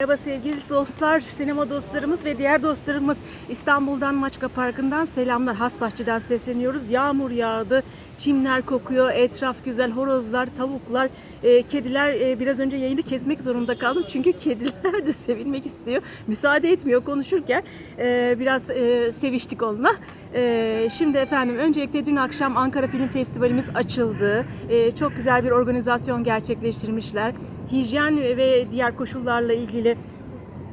Merhaba sevgili dostlar, sinema dostlarımız ve diğer dostlarımız İstanbul'dan Maçka Parkı'ndan selamlar. Hasbahçe'den sesleniyoruz. Yağmur yağdı, çimler kokuyor, etraf güzel, horozlar, tavuklar, e, kediler. e, biraz önce yayını kesmek zorunda kaldım çünkü kediler de sevilmek istiyor. Müsaade etmiyor konuşurken. E, biraz e, seviştik onunla. E, şimdi efendim öncelikle dün akşam Ankara Film Festivalimiz açıldı. E, çok güzel bir organizasyon gerçekleştirmişler hijyen ve diğer koşullarla ilgili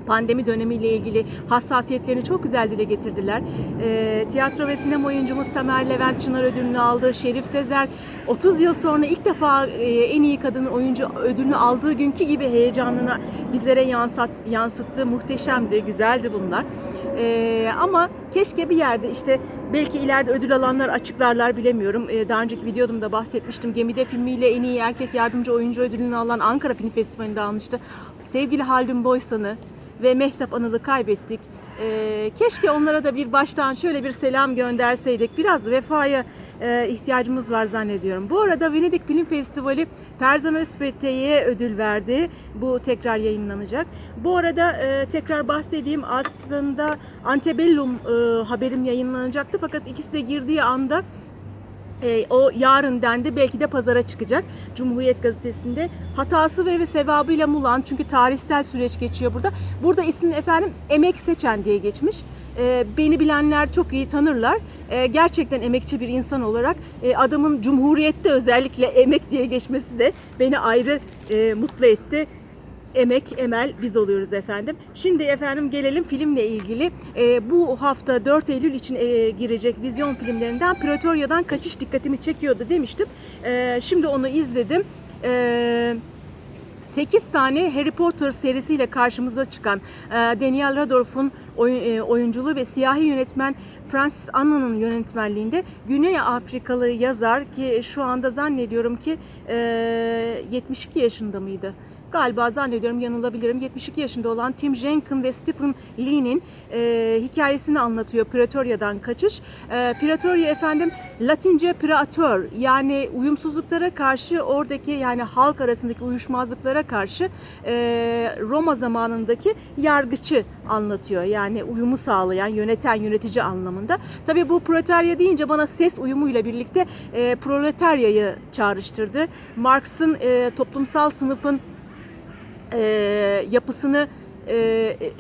pandemi dönemiyle ilgili hassasiyetlerini çok güzel dile getirdiler. E, tiyatro ve sinema oyuncumuz Tamer Levent Çınar ödülünü aldı. Şerif Sezer 30 yıl sonra ilk defa e, en iyi kadın oyuncu ödülünü aldığı günkü gibi heyecanını bizlere yansıt, yansıttı. Muhteşemdi, güzeldi bunlar. E, ama keşke bir yerde işte belki ileride ödül alanlar açıklarlar bilemiyorum. E, daha önceki videomda bahsetmiştim. Gemide filmiyle en iyi erkek yardımcı oyuncu ödülünü alan Ankara Film Festivali'nde almıştı. Sevgili Haldun Boysan'ı ve Mehtap Anıl'ı kaybettik. Ee, keşke onlara da bir baştan şöyle bir selam gönderseydik. Biraz vefaya e, ihtiyacımız var zannediyorum. Bu arada Venedik Film Festivali Ferzan Özpete'ye ödül verdi. Bu tekrar yayınlanacak. Bu arada e, tekrar bahsedeyim. Aslında Antebellum e, haberim yayınlanacaktı. Fakat ikisi de girdiği anda e, o yarın dendi belki de pazara çıkacak Cumhuriyet Gazetesi'nde. Hatası ve, ve sevabıyla Mulan çünkü tarihsel süreç geçiyor burada. Burada ismin efendim Emek Seçen diye geçmiş. E, beni bilenler çok iyi tanırlar. E, gerçekten emekçi bir insan olarak e, adamın Cumhuriyet'te özellikle emek diye geçmesi de beni ayrı e, mutlu etti. Emek, Emel biz oluyoruz efendim. Şimdi efendim gelelim filmle ilgili. Ee, bu hafta 4 Eylül için e, girecek vizyon filmlerinden Pretoria'dan kaçış dikkatimi çekiyordu demiştim. Ee, şimdi onu izledim. Ee, 8 tane Harry Potter serisiyle karşımıza çıkan e, Daniel Radcliffe'un oyun- e, oyunculuğu ve siyahi yönetmen Francis Anna'nın yönetmenliğinde Güney Afrikalı yazar ki şu anda zannediyorum ki e, 72 yaşında mıydı? Galiba zannediyorum yanılabilirim 72 yaşında olan Tim Jenkin ve Stephen Lee'nin e, hikayesini anlatıyor Pretoria'dan kaçış. E, Pretoria efendim Latince praetor yani uyumsuzluklara karşı oradaki yani halk arasındaki uyuşmazlıklara karşı e, Roma zamanındaki yargıcı anlatıyor. Yani uyumu sağlayan, yöneten, yönetici anlamında. Tabii bu proletaria deyince bana ses uyumuyla birlikte e, proletaryayı çağrıştırdı. Marx'ın e, toplumsal sınıfın e, yapısını e, e,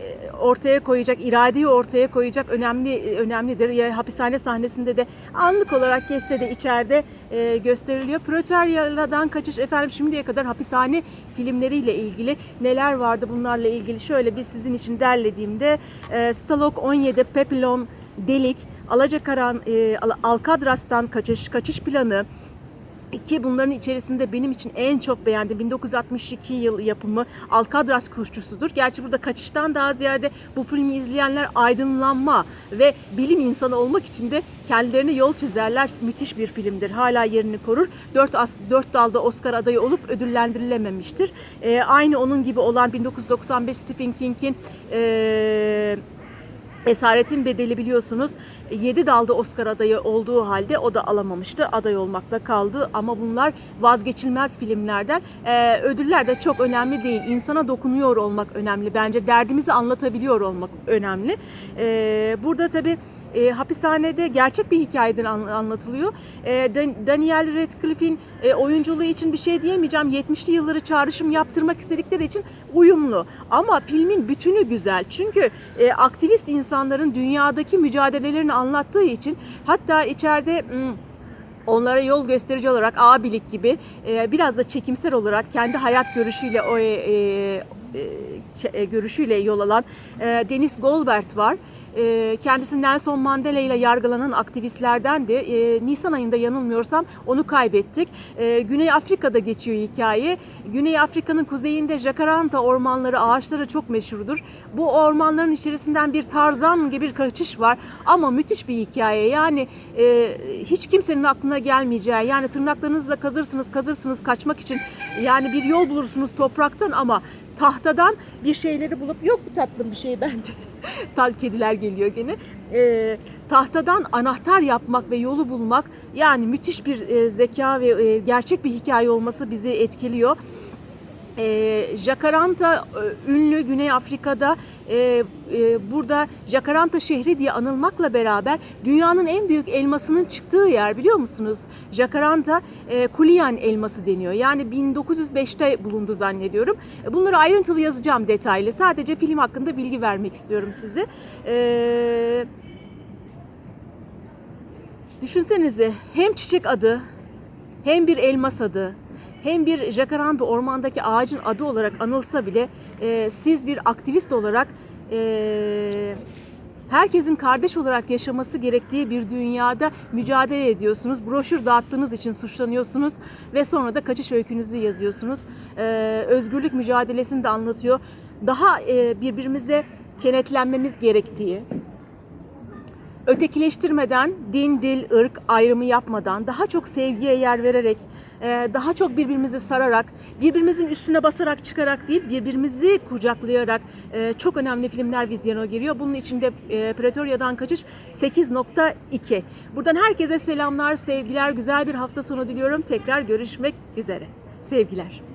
ortaya koyacak, iradeyi ortaya koyacak önemli önemlidir. Ya, hapishane sahnesinde de anlık olarak kesse de içeride e, gösteriliyor. Proletariadan kaçış efendim şimdiye kadar hapishane filmleriyle ilgili neler vardı bunlarla ilgili şöyle bir sizin için derlediğimde e, Stalok 17, Pepilon, Delik, Alacakaran, e, Al- Alcadras'tan kaçış, kaçış planı, ki bunların içerisinde benim için en çok beğendiğim 1962 yıl yapımı Alcatraz Kuşçusu'dur. Gerçi burada kaçıştan daha ziyade bu filmi izleyenler aydınlanma ve bilim insanı olmak için de kendilerine yol çizerler. Müthiş bir filmdir. Hala yerini korur. Dört, dört dalda Oscar adayı olup ödüllendirilememiştir. Ee, aynı onun gibi olan 1995 Stephen King'in ee, Esaretin bedeli biliyorsunuz 7 dalda Oscar adayı olduğu halde o da alamamıştı. Aday olmakla kaldı ama bunlar vazgeçilmez filmlerden. Ee, ödüller de çok önemli değil. İnsana dokunuyor olmak önemli. Bence derdimizi anlatabiliyor olmak önemli. Ee, burada tabii e, hapishanede gerçek bir hikayeden an- anlatılıyor. E, Dan- Daniel Radcliffe'in e, oyunculuğu için bir şey diyemeyeceğim. 70'li yılları çağrışım yaptırmak istedikleri için uyumlu. Ama filmin bütünü güzel. Çünkü e, aktivist insanların dünyadaki mücadelelerini anlattığı için hatta içeride... hmm, onlara yol gösterici olarak abilik gibi e, biraz da çekimsel olarak kendi hayat görüşüyle e, görüşüyle yol alan e, Deniz Goldberg var. E, kendisi Nelson Mandela ile yargılanan aktivistlerdendi. E, Nisan ayında yanılmıyorsam onu kaybettik. E, Güney Afrika'da geçiyor hikaye. Güney Afrika'nın kuzeyinde Jacaranda ormanları, ağaçları çok meşhurdur. Bu ormanların içerisinden bir tarzan gibi bir kaçış var ama müthiş bir hikaye. Yani e, hiç kimsenin aklına gelmeyeceği yani tırnaklarınızla kazırsınız kazırsınız kaçmak için yani bir yol bulursunuz topraktan ama tahtadan bir şeyleri bulup yok bu tatlım bir şey bende. Tal kediler geliyor gene. E, tahtadan anahtar yapmak ve yolu bulmak yani müthiş bir e, zeka ve e, gerçek bir hikaye olması bizi etkiliyor. E, Jakaranta e, ünlü Güney Afrika'da e, e, burada Jakaranta şehri diye anılmakla beraber dünyanın en büyük elmasının çıktığı yer biliyor musunuz? Jakaranta e, Kulian elması deniyor. Yani 1905'te bulundu zannediyorum. E, Bunları ayrıntılı yazacağım detaylı. Sadece film hakkında bilgi vermek istiyorum size. Eee Düşünsenize hem çiçek adı, hem bir elmas adı, hem bir jacaranda ormandaki ağacın adı olarak anılsa bile e, siz bir aktivist olarak e, herkesin kardeş olarak yaşaması gerektiği bir dünyada mücadele ediyorsunuz. Broşür dağıttığınız için suçlanıyorsunuz ve sonra da kaçış öykünüzü yazıyorsunuz. E, özgürlük mücadelesini de anlatıyor. Daha e, birbirimize kenetlenmemiz gerektiği, ötekileştirmeden, din, dil, ırk ayrımı yapmadan, daha çok sevgiye yer vererek, daha çok birbirimizi sararak, birbirimizin üstüne basarak çıkarak değil, birbirimizi kucaklayarak e, çok önemli filmler vizyona giriyor. Bunun içinde e, Pretoria'dan Kaçış 8.2. Buradan herkese selamlar, sevgiler, güzel bir hafta sonu diliyorum. Tekrar görüşmek üzere. Sevgiler.